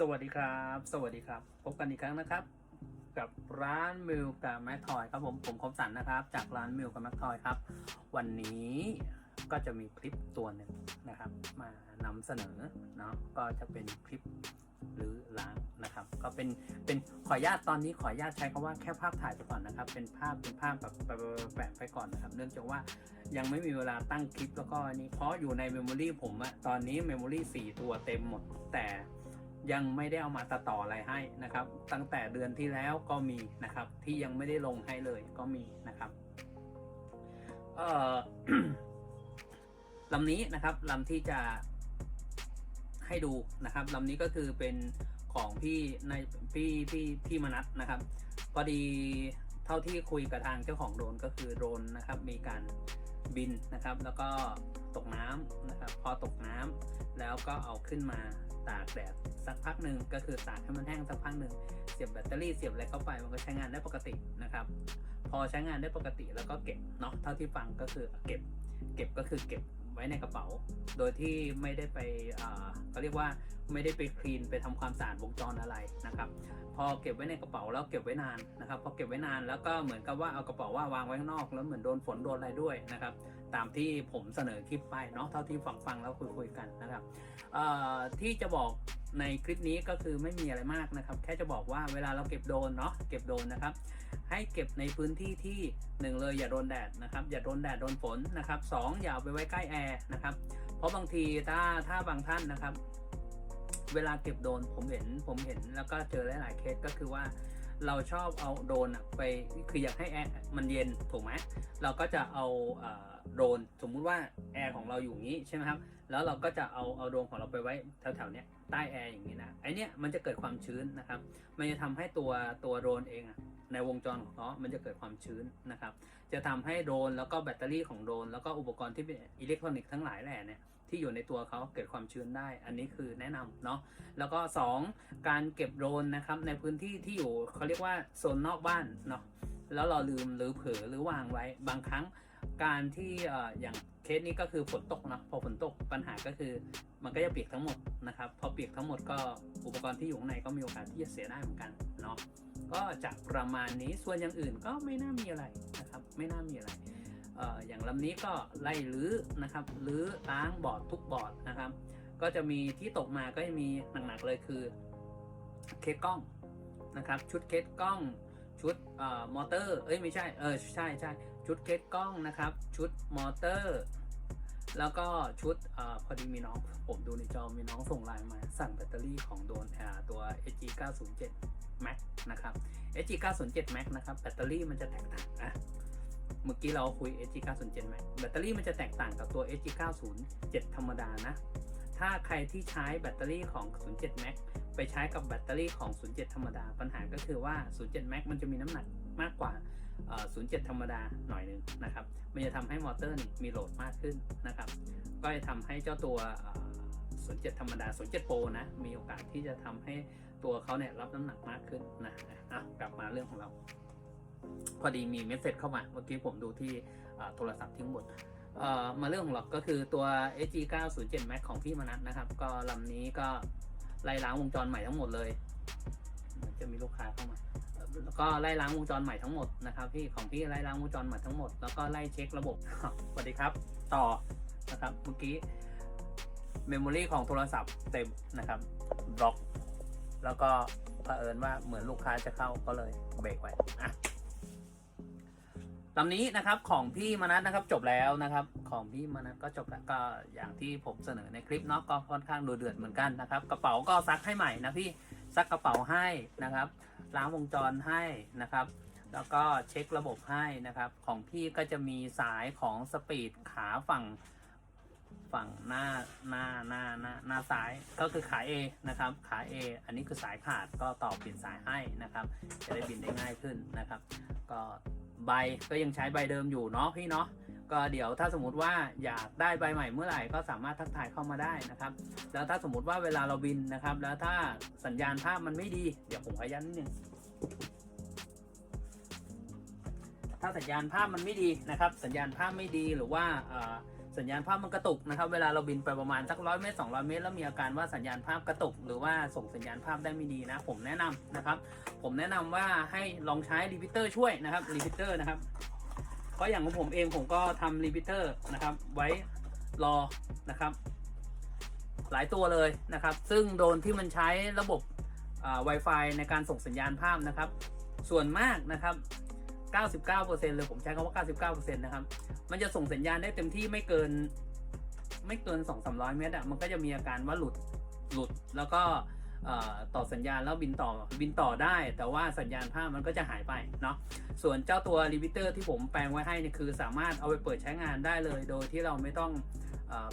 สวัสดีครับ สวัสดีครับ พบกันอีกครั้งนะครับ กับร้านมิลกับแมคทอยครับผมผมคมสันนะครับ จากร้านมิลกับแมคทอยครับ วันนี้ก็จะมีคลิปตัวหนึ่งนะครับ มานำเสนอเนาะก็จะเป็นคลิปหรือล้างนะครับ ก็เป็นเป็นขออนุญาตตอนนี้ขออนุญาตใช้คำว่าแค่ภาพถ่ายไปก่อนนะครับ เป็นภาพเป็นภาพแบบแปะแปะไปก่อนนะครับ เนื่องจากว่ายังไม่มีเวลาตั้งคลิปแล้วก็นี้เพราะอยู่ในเมมโมรีผมอะตอนนี้เมมโมรีสี่ตัวเต็มหมดแต่ ยังไม่ได้เอามาตัดต่ออะไรให้นะครับ ตั้งแต่เดือนที่แล้วก็มีนะครับ ที่ยังไม่ได้ลงให้เลยก็มีนะครับเอ่อลำนี้นะครับลำที่จะให้ดูนะครับลำนี้ก็คือเป็นของพี่ในพี่พี่พี่มนัทนะครับพอดีเท่าที่คุยกับทางเจ้าของโดรนก็คือโดรนนะครับ มีการบินนะครับ แล้วก็ตกน้ำนะครับ พอตกน้ำแล้วก็เอาขึ้นมา ตากแดดสักพักหนึ่งก็คือตากให้มันแห้งสักพักหนึ่งเสียบแบตเตอรี่เสียบอะไรเข้าไปมันก็ใช้งานได้ปกตินะครับ พอใช้งานได้ปกติแล้วก็เก็บเนาะเท่าที่ฟังก็คือเก็บ เก็บก็คือเก็บไว้ในกระเป๋า โดยที่ไม่ได้ไปอ่าเขาเรียกว่าไม่ได้ไปคลีนไปทำความสะอาดวงจรอะไรนะครับ พอเก็บไว้ในกระเป๋าแล้วเก็บไว้นานนะครับ พอเก็บไว้นานแล้วก็เหมือนกับว่าเอากระเป๋าว่าวางไว้ข้างนอกแล้วเหมือนโดนฝนโดนอะไรด้วยนะครับ ตามที่ผมเสนอคลิปไปเนาะเท่าที่ฟังฟังแล้วคุยคุยกันนะครับที่จะบอกในคลิปนี้ก็คือไม่มีอะไรมากนะครับ แค่จะบอกว่าเวลาเราเก็บโดรนเนาะเก็บโดรนนะครับ ให้เก็บในพื้นที่ที่หนึ่งเลยอย่าโดนแดดนะครับ อย่าโดนแดดโดนฝนนะครับสองอย่าเอาไปไว้ใกล้แอร์นะครับเพราะบางทีถ้าถ้าบางท่านนะครับ เวลาเก็บโดรนผมเห็นผมเห็นแล้วก็เจอหลายๆเคสก็คือว่าเราชอบเอาโดรนไปคืออยากให้แอร์มันเย็นถูกไหมเราก็จะเอาเอ่อ โดรนสมมุติว่าแอร์ของเราอยู่งี้ใช่ไหมครับ แล้วเราก็จะเอาเอาโดรนของเราไปไว้แถวๆเนี้ยใต้แอร์อย่างนี้นะไอเนี้ยมันจะเกิดความชื้นนะครับ มันจะทำให้ตัวตัวโดรนเองอะในวงจรของเขามันจะเกิดความชื้นนะครับ จะทำให้โดรนแล้วก็แบตเตอรี่ของโดรนแล้วก็อุปกรณ์ที่เป็นอิเล็กทรอนิกส์ทั้งหลายแหล่เนี่ยที่อยู่ในตัวเขาเกิดความชื้นได้ อันนี้คือแนะนำเนาะ แล้วก็ 2 การเก็บโดรนนะครับในพื้นที่ที่อยู่เขาเรียกว่าโซนนอกบ้านเนาะ แล้วเราลืมหรือเผลอหรือวางไว้บางครั้ง การที่ออย่างเคสนี้ก็คือฝนตกเนาะพอฝนตกปัญหาก็คือ มันก็จะเปียกทั้งหมดนะครับ พอเปียกทั้งหมดก็อุปกรณ์ที่อยู่ข้างในก็มีโอกาสที่จะเสียได้เหมือนกันเนาะก็จะประมาณนี้ส่วนอย่างอื่นก็ไม่น่ามีอะไรนะครับ ไม่น่ามีอะไรอย่างลำนี้ก็ไล่รื้อนะครับรื้อล้างบอร์ดทุกบอร์ดนะครับ ก็จะมีที่ตกมาก็จะมีหนักๆเลยคือเคสกล้องนะครับ ชุดเคสกล้องชุดมอเตอร์ เอ้ยไม่ใช่ เออใช่ใช่ ชุดเคสกล้องนะครับ ชุดมอเตอร์ แล้วก็ชุดอพอดีมีน้อง ผมดูในจอมีน้องส่งไลน์มา สั่งแบตเตอรี่ของโดนตัว SG 907 Max นะครับ SG 907 Max นะครับ แบตเตอรี่มันจะแตกต่างนะเมื่อกี้เราคุย SG 907 Max แบตเตอรี่มันจะแตกต่างกับตัว SG 907 ธรรมดานะ ถ้าใครที่ใช้แบตเตอรี่ของ 07 Max ไปใช้กับแบตเตอรี่ของ 07 ธรรมดา ปัญหาก็คือว่า 07 Max มันจะมีน้ำหนักมากกว่า 07 ธรรมดาหน่อยหนึ่งนะครับ มันจะทำให้มอเตอร์นี่มีโหลดมากขึ้นนะครับ ก็จะทำให้เจ้าตัว07 ธรรมดา 07 Pro นะ มีโอกาสที่จะทำให้ตัวเขาเนี่ยรับน้ำหนักมากขึ้นนะอะกลับมาเรื่องของเรา พอดีมีเมสเซจเข้ามา เมื่อกี้ผมดูที่โทรศัพท์ทิ้งหมดมาเรื่องของเราก็คือตัว SG 907 Max ของพี่มนัทนะครับ ก็ลำนี้ก็ไล่ล้างวงจรใหม่ทั้งหมดเลย จะมีลูกค้าเข้ามา แล้วก็ไล่ล้างวงจรใหม่ทั้งหมดนะครับพี่ของพี่ไล่ล้างวงจรใหม่ทั้งหมดแล้วก็ไล่เช็คระบบสวัสดีครับ ต่อนะครับเมื่อกี้เมมโมรีของโทรศัพท์เต็มนะครับบล็อก แล้วก็เผอิญว่าเหมือนลูกค้าจะเข้าก็เลยเบรกไว้อะลำนี้นะครับของพี่มนัสนะครับจบแล้วนะครับ ของพี่มนัสก็จบแล้วก็อย่างที่ผมเสนอในคลิปเนาะก็ค่อนข้างดูเดือดเหมือนกันนะครับ กระเป๋าก็ซักให้ใหม่นะพี่ซักกระเป๋าให้นะครับ ล้างวงจรให้นะครับ แล้วก็เช็คระบบให้นะครับ ของพี่ก็จะมีสายของสปีดขาฝั่งฝั่งหน้าหน้าหน้าหน้าหน้าซ้ายก็คือขา A นะครับขา A อันนี้คือสายขาดก็ต่อเปลี่ยนสายให้นะครับ จะได้บินได้ง่ายขึ้นนะครับ ก็ใบก็ยังใช้ใบเดิมอยู่เนาะพี่เนาะ ก็เดี๋ยวถ้าสมมติว่าอยากได้ใบใหม่เมื่อไหร่ก็สามารถทักทายเข้ามาได้นะครับ แล้วถ้าสมมติว่าเวลาเราบินนะครับ แล้วถ้าสัญญาณภาพมันไม่ดี เดี๋ยวผมขยันนิดนึงถ้าสัญญาณภาพมันไม่ดีนะครับ สัญญาณภาพไม่ดีหรือว่าสัญญาณภาพมันกระตุกนะครับ เวลาเราบินไปประมาณสักร้อยเมตร200 เมตร แล้วมีอาการว่าสัญญาณภาพกระตุก หรือว่าส่งสัญญาณภาพได้ไม่ดีนะ ผมแนะนำนะครับ ผมแนะนำว่าให้ลองใช้รีพิเตอร์ช่วยนะครับรีพิเตอร์นะครับ เพราะอย่างของผมเองผมก็ทำรีพิเตอร์นะครับ ไว้รอนะครับ หลายตัวเลยนะครับ ซึ่งโดนที่มันใช้ระบบอ่า Wi-Fi ในการส่งสัญญาณภาพนะครับ ส่วนมากนะครับ 99%เลยผมใช้คำว่า 99%นะครับ มันจะส่งสัญญาณได้เต็มที่ไม่เกิน ไม่เกิน 2-300 เมตรอะมันก็จะมีอาการว่าหลุดหลุดแล้วก็ ต่อสัญญาณแล้วบินต่อบินต่อได้ แต่ว่าสัญญาณภาพมันก็จะหายไปเนาะส่วนเจ้าตัวรีวิเตอร์ที่ผมแปลงไว้ให้นี่คือสามารถเอาไปเปิดใช้งานได้เลย โดยที่เราไม่ต้อง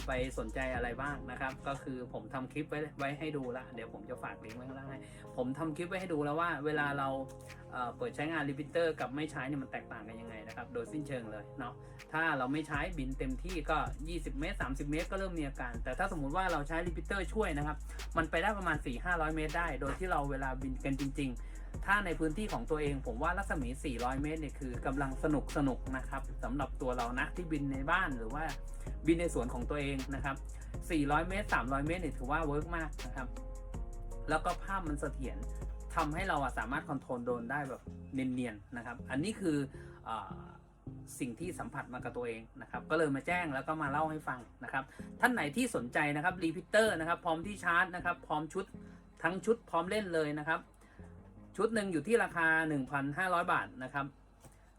ไปสนใจอะไรบ้างนะครับ ก็คือผมทำคลิปไว้ไว้ให้ดูละเดี๋ยวผมจะฝากลิงก์ไว้ข้างล่างให้ผมทำคลิปไว้ให้ดูแล้วว่า เวลาเราเอ่อเปิดใช้งานรีพิเตอร์กับไม่ใช้เนี่ยมันแตกต่างกันยังไงนะครับ โดยสิ้นเชิงเลยเนาะถ้าเราไม่ใช้บินเต็มที่ก็ 20 เมตร 30 เมตร ก็เริ่มมีอาการ แต่ถ้าสมมุติว่าเราใช้รีพิเตอร์ช่วยนะครับ มันไปได้ประมาณ 4-500 เมตรได้ โดยที่เราเวลาบินกันจริง ๆ ถ้าในพื้นที่ของตัวเองผมว่ารัศมี 400 เมตรเนี่ยคือกำลังสนุกสนุกนะครับสำหรับตัวเรานะที่บินในบ้านหรือว่าบินในสวนของตัวเองนะครับ 400 เมตร 300 เมตรเนี่ยถือว่าเวิร์กมากนะครับ แล้วก็ภาพมันเสถียรทำให้เราสามารถคอนโทรลโดนได้แบบเนียนๆนะครับ อันนี้คืออสิ่งที่สัมผัสมากับตัวเองนะครับ ก็เลยมาแจ้งแล้วก็มาเล่าให้ฟังนะครับ ท่านไหนที่สนใจนะครับรีพิเตอร์นะครับ พร้อมที่ชาร์จนะครับ พร้อมชุดทั้งชุดพร้อมเล่นเลยนะครับ ชุดหนึ่งอยู่ที่ราคา 1,500 บาทนะครับ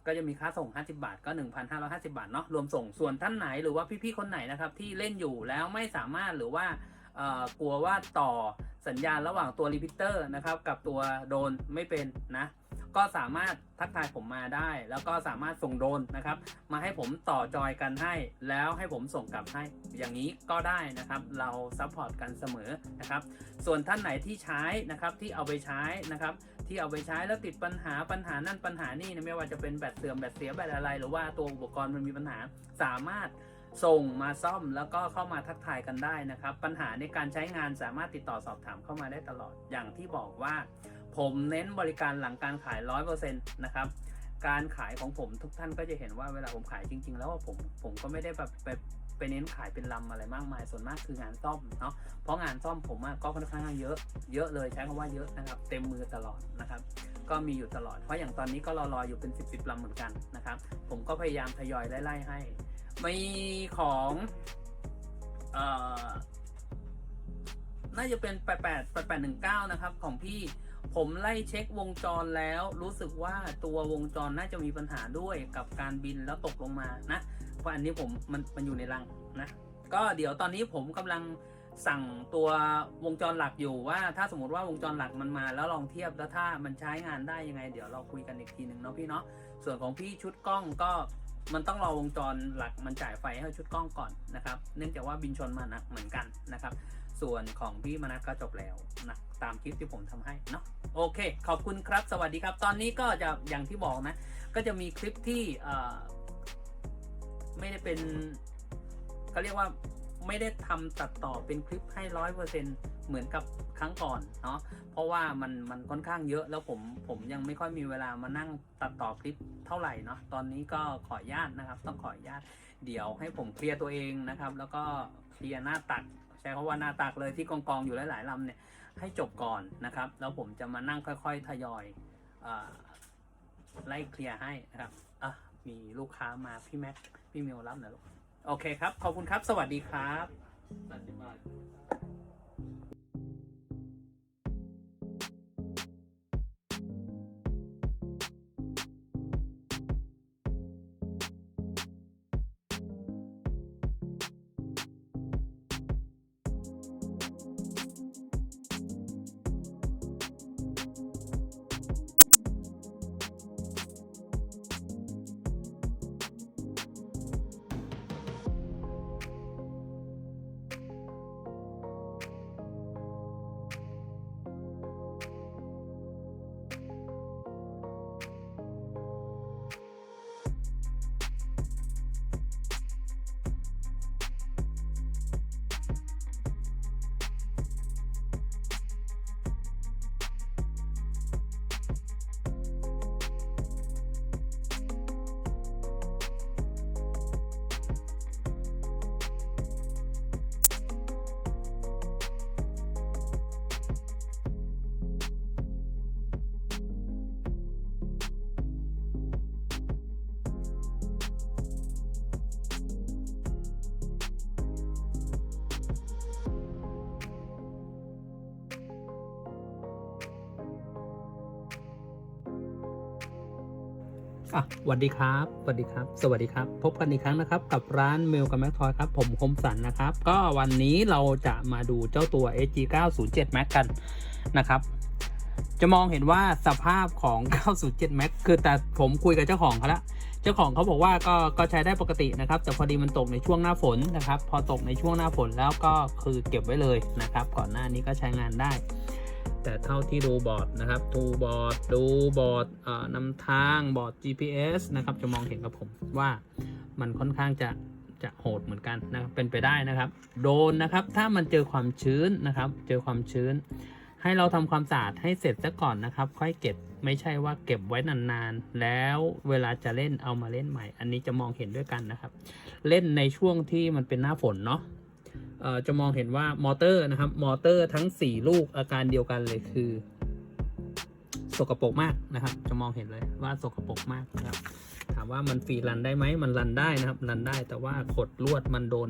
ก็จะมีค่าส่ง 50 บาทก็ 1,550 บาทเนาะรวมส่งส่วนท่านไหนหรือว่าพี่ๆคนไหนนะครับที่เล่นอยู่แล้วไม่สามารถหรือว่ากลัวว่าต่อสัญญาณระหว่างตัวรีพิเตอร์นะครับกับตัวโดนไม่เป็นนะก็สามารถทักทายผมมาได้ แล้วก็สามารถส่งโดนนะครับ มาให้ผมต่อจอยกันให้ แล้วให้ผมส่งกลับให้อย่างนี้ก็ได้นะครับ เราซัพพอร์ตกันเสมอนะครับ ส่วนท่านไหนที่ใช้นะครับที่เอาไปใช้นะครับ ที่เอาไปใช้แล้วติดปัญหาปัญหานั่นปัญหานี่นะไม่ว่าจะเป็นแบตเสื่อมแบตเสียแบตอะไร หรือว่าตัวอุปกรณ์มันมีปัญหาสามารถส่งมาซ่อมแล้วก็เข้ามาทักทายกันได้นะครับ ปัญหาในการใช้งานสามารถติดต่อสอบถามเข้ามาได้ตลอดอย่างที่บอกว่า ผมเน้นบริการหลังการขาย 100%นะครับการขายของผมทุกท่านก็จะเห็นว่าเวลาผมขายจริง ๆ แล้ววผมผมก็ไม่ได้แบบไป เน้นขายเป็นลำอะไรมากมาย ส่วนมากคืองานซ่อมเนาะ เพราะงานซ่อมผมก็ค่อนข้างเยอะ เยอะเลยใช้คำว่าเยอะนะครับ เต็มมือตลอดนะครับ ก็มีอยู่ตลอด เพราะอย่างตอนนี้ก็รอรออยู่เป็น 10บสลำเหมือนกันนะครับ ผมก็พยายามทยอยไล่ๆให้ มีของเอ่อน่าจะเป็น88 8819นะครับ ของพี่ผมไล่เช็ควงจรแล้วรู้สึกว่าตัววงจรน่าจะมีปัญหาด้วยกับการบินแล้วตกลงมานะ เพราะอันนี้ผมมันมันอยู่ในรังนะ ก็เดี๋ยวตอนนี้ผมกำลังสั่งตัววงจรหลักอยู่ว่า ถ้าสมมติว่าวงจรหลักมันมา แล้วลองเทียบแล้วถ้ามันใช้งานได้ยังไง เดี๋ยวเราคุยกันอีกทีหนึ่งเนาะพี่เนาะส่วนของพี่ชุดกล้องก็มันต้องรอวงจรหลักมันจ่ายไฟให้ชุดกล้องก่อนนะครับ เนื่องจากว่าบินชนมานะเหมือนกันนะครับ ส่วนของพี่มนัสก็จบแล้วนะตามคลิปที่ผมทำให้เนาะโอเค ขอบคุณครับ สวัสดีครับ ตอนนี้ก็จะอย่างที่บอกนะ ก็จะมีคลิปที่ ไม่ได้เป็นเขาเรียกว่าไม่ได้ทำตัดต่อเป็นคลิปให้ร้อยเปอร์เซ็นเหมือนกับครั้งก่อนเนาะเพราะว่ามันมันค่อนข้างเยอะแล้วผมผมยังไม่ค่อยมีเวลามานั่งตัดต่อคลิปเท่าไหร่เนาะตอนนี้ก็ขออนุญาตนะครับ ต้องขออนุญาตเดี๋ยวให้ผมเคลียร์ตัวเองนะครับ แล้วก็เคลียร์หน้าตักใช้คำว่าหน้าตักเลยที่กองกองอยู่หลายๆลำเนี่ยให้จบก่อนนะครับ แล้วผมจะมานั่งค่อย ๆ ทยอยอไล่เคลียร์ให้นะครับอะ มีลูกค้ามาพี่แม็กพี่มิวรับหน่อยลูกโอเคครับ ขอบคุณครับ สวัสดีครับ อะสวัสดีครับสวัสดีครับ สวัสดีครับ พบกันอีกครั้งนะครับ กับร้านเมลกับแม็กทอยครับ ผมคมสันนะครับ ก็วันนี้เราจะมาดูเจ้าตัว SG 907 Max กันนะครับ จะมองเห็นว่าสภาพของ 907 Max คือแต่ผมคุยกับเจ้าของเขาละเจ้าของเขาบอกว่าก็ก็ใช้ได้ปกตินะครับ แต่พอดีมันตกในช่วงหน้าฝนนะครับ พอตกในช่วงหน้าฝนแล้วก็คือเก็บไว้เลยนะครับ ก่อนหน้านี้ก็ใช้งานได้ แต่เท่าที่ดูบอร์ดนะครับดูบอร์ดดูบอร์ดนำทางบอร์ด GPS นะครับจะมองเห็นกับผมว่ามันค่อนข้างจะจะโหดเหมือนกันนะครับเป็นไปได้นะครับ โดนนะครับถ้ามันเจอความชื้นนะครับ เจอความชื้น ให้เราทำความสะอาดให้เสร็จซะก่อนนะครับ ค่อยเก็บไม่ใช่ว่าเก็บไว้นานๆ แล้วเวลาจะเล่นเอามาเล่นใหม่ อันนี้จะมองเห็นด้วยกันนะครับ เล่นในช่วงที่มันเป็นหน้าฝนเนาะ จะมองเห็นว่ามอเตอร์นะครับ มอเตอร์ทั้ง 4 ลูกอาการเดียวกันเลยคือ สกปรกมากนะครับ จะมองเห็นเลยว่าสกปรกมากนะครับ ถามว่ามันฟรีรันได้ไหมมันรันได้นะครับ รันได้แต่ว่าขดลวดมันโดน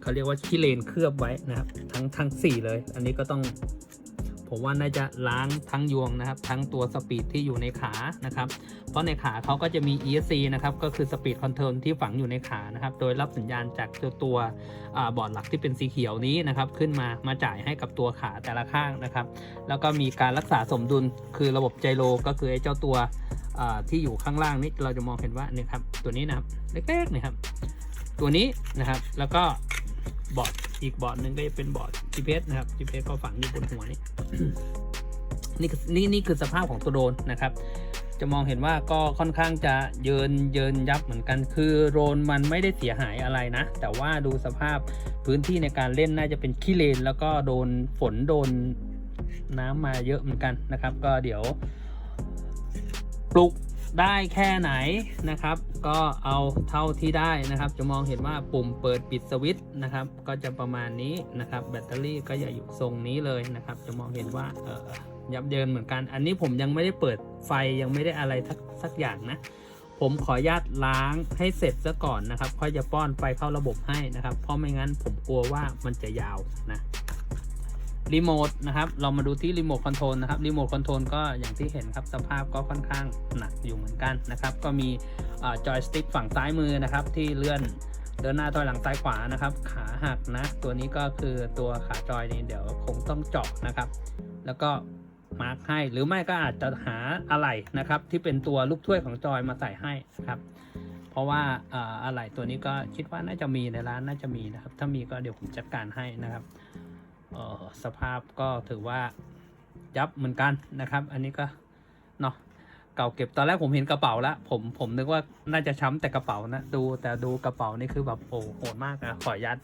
เขาเรียกว่าขี้เลนเคลือบไว้นะครับ ทั้งทั้งสี่เลย อันนี้ก็ต้อง ผมว่าน่าจะล้างทั้งยวงนะครับ ทั้งตัวสปีดที่อยู่ในขานะครับ เพราะในขาเขาก็จะมี ESC นะครับ ก็คือ Speed Control ที่ฝังอยู่ในขานะครับ โดยรับสัญญาณจากตัวตัวอบอร์ดหลักที่เป็นสีเขียวนี้นะครับ ขึ้นมามาจ่ายให้กับตัวขาแต่ละข้างนะครับ แล้วก็มีการรักษาสมดุลคือระบบไจโรก็คือไอ้เจ้าตัวที่อยู่ข้างล่างนี้เราจะมองเห็นว่าเนี่ยครับตัวนี้นะครับเล็กๆนี่ยครับ ตัวนี้นะครับแล้วก็บอร์ด อีกบอร์ดหนึ่งก็จะเป็นบอร์ด GPS นะครับ GPS ก็ฝังอยู่บนหัวนี้นี่คือนี่นี่คือสภาพของตัวโดรนนะครับ จะมองเห็นว่าก็ค่อนข้างจะเยินเยินยับเหมือนกัน คือโดรนมันไม่ได้เสียหายอะไรนะ แต่ว่าดูสภาพพื้นที่ในการเล่นน่าจะเป็นขี้เลน แล้วก็โดนฝนโดนน้ำมาเยอะเหมือนกันนะครับ ก็เดี๋ยวปลุก ได้แค่ไหนนะครับ ก็เอาเท่าที่ได้นะครับ จะมองเห็นว่าปุ่มเปิดปิดสวิตช์นะครับ ก็จะประมาณนี้นะครับ แบตเตอรี่ก็จะอยู่ทรงนี้เลยนะครับ จะมองเห็นว่าเออยับเยินเหมือนกัน อันนี้ผมยังไม่ได้เปิดไฟยังไม่ได้อะไรสักสักอย่างนะ ผมขออนุญาตล้างให้เสร็จซะก่อนนะครับ ค่อยจะป้อนไฟเข้าระบบให้นะครับ เพราะไม่งั้นผมกลัวว่ามันจะยาวนะ รีโมทนะครับ เรามาดูที่รีโมทคอนโทรลนะครับรีโมทคอนโทรลก็อย่างที่เห็นครับ สภาพก็ค่อนข้างหนักอยู่เหมือนกันนะครับ ก็มีจอยสติ๊กฝั่งซ้ายมือนะครับ ที่เลื่อนเดินหน้าถอยหลังซ้ายขวานะครับ ขาหักนะ ตัวนี้ก็คือตัวขาจอยนี่เดี๋ยวคงต้องเจาะนะครับ แล้วก็มาร์คให้หรือไม่ก็อาจจะหาอะไหล่นะครับ ที่เป็นตัวลูกถ้วยของจอยมาใส่ให้นะครับ เพราะว่าอะไหล่ตัวนี้ก็คิดว่าน่าจะมีในร้านน่าจะมีนะครับ ถ้ามีก็เดี๋ยวผมจัดการให้นะครับ สภาพก็ถือว่ายับเหมือนกันนะครับ อันนี้ก็เนาะเก่าเก็บตอนแรกผมเห็นกระเป๋าแล้วผมผมนึกว่าน่าจะช้ำแต่กระเป๋านะดูแต่ดูกระเป๋านี่คือแบบโอ้โหดมากนะขออนุญาต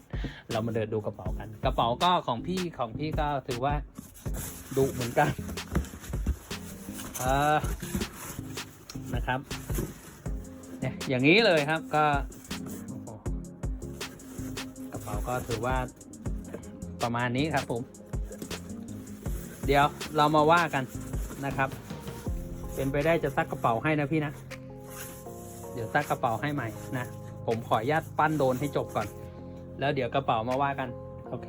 เรามาเดินดูกระเป๋ากัน กระเป๋าก็ของพี่ของพี่ก็ถือว่าดุเหมือนกันเออนะครับเนี่ยอย่างนี้เลยครับก็กระเป๋าก็ถือว่า ประมาณนี้ครับผม เดี๋ยวเรามาว่ากันนะครับ เป็นไปได้จะซักกระเป๋าให้นะพี่นะ เดี๋ยวซักกระเป๋าให้ใหม่นะ ผมขออนุญาตปั้นโดนให้จบก่อน แล้วเดี๋ยวกระเป๋ามาว่ากัน โอเค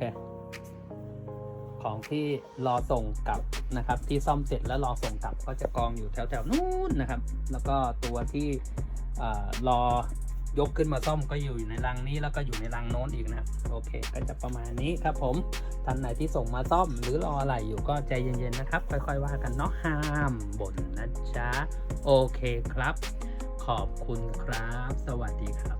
ของที่รอส่งกลับนะครับ ที่ซ่อมเสร็จแล้วรอส่งกลับก็จะกองอยู่แถวๆนู้นนะครับ แล้วก็ตัวที่รอ ยกขึ้นมาซ่อมก็อยู่ในรังนี้แล้วก็อยู่ในรังโน้นอีกนะโอเค ก็จะประมาณนี้ครับผมท่านไหนที่ส่งมาซ่อมหรือรออะไรอยู่ก็ใจเย็นๆนะครับ ค่อยๆว่ากันเนาะห้ามบ่นนะจ๊ะโอเคครับ ขอบคุณครับ สวัสดีครับ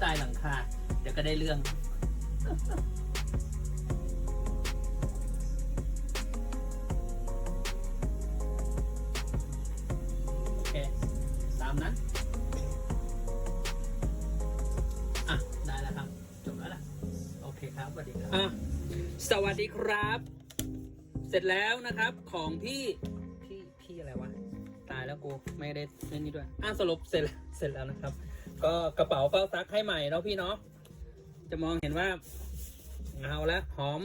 ใต้หลังคา เดี๋ยวก็ได้เรื่อง โอเค ตามนั้น อะ ได้แล้วครับ จบแล้วล่ะ โอเคครับสวัสดีครับอะสวัสดีครับ เสร็จแล้วนะครับของพี่พี่พี่อะไรวะ ตายแล้วกู ไม่ได้เล่นนี่ด้วย อะสรุปเสร็จแล้วเสร็จแล้วนะครับ ก็กระเป๋าเป้าซักให้ใหม่เนาะพี่เนาะจะมองเห็นว่าเงาแล้วหอม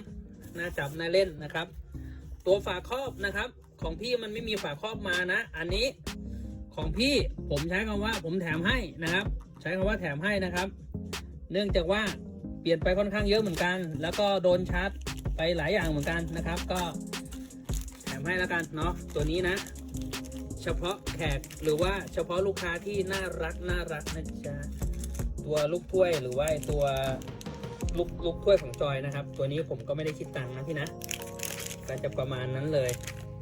น่าจับน่าเล่นนะครับ ตัวฝาครอบนะครับ ของพี่มันไม่มีฝาครอบมานะ อันนี้ของพี่ผมใช้คำว่าผมแถมให้นะครับ ใช้คำว่าแถมให้นะครับ เนื่องจากว่าเปลี่ยนไปค่อนข้างเยอะเหมือนกัน แล้วก็โดนชาร์จไปหลายอย่างเหมือนกันนะครับ ก็แถมให้แล้วกันเนาะตัวนี้นะ เฉพาะแขกหรือว่าเฉพาะลูกค้าที่น่ารักน่ารักนะจ๊ะตัวลูกถ้วยหรือว่าตัวลูกลูกถ้วยของจอยนะครับ ตัวนี้ผมก็ไม่ได้คิดตังค์นะพี่นะก็จะประมาณนั้นเลย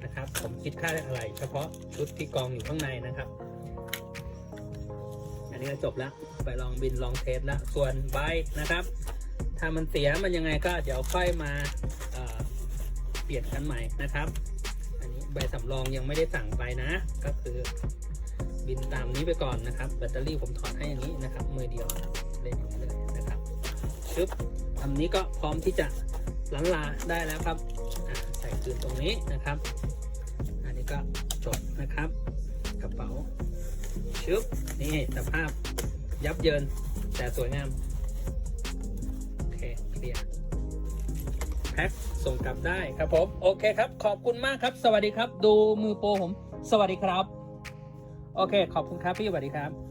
นะครับ ผมคิดค่าอะไร เฉพาะชุดที่กองอยู่ข้างในนะครับ อันนี้ก็จบแล้วไปลองบินลองเทสแล้วส่วนใบนะครับ ถ้ามันเสียมันยังไงก็เดี๋ยวค่อยมาเเปลี่ยนกันใหม่นะครับ ใบสำรองยังไม่ได้สั่งไปนะ ก็คือ บินตามนี้ไปก่อนนะครับ แบตเตอรี่ผมถอดให้อย่างนี้นะครับ มือเดียวเล่นอย่างนี้เลยนะครับชึบทำนี้ก็พร้อมที่จะลังลาได้แล้วครับใส่คืนตรงนี้นะครับ อันนี้ก็จบนะครับ กระเป๋าชึบนี่สภาพยับเยินแต่สวยงาม โอเคเคลียร์ แพ็คส่งกลับได้ครับผม โอเคครับ ขอบคุณมากครับ สวัสดีครับ ดูมือโปรผม สวัสดีครับ โอเค ขอบคุณครับพี่สวัสดีครับ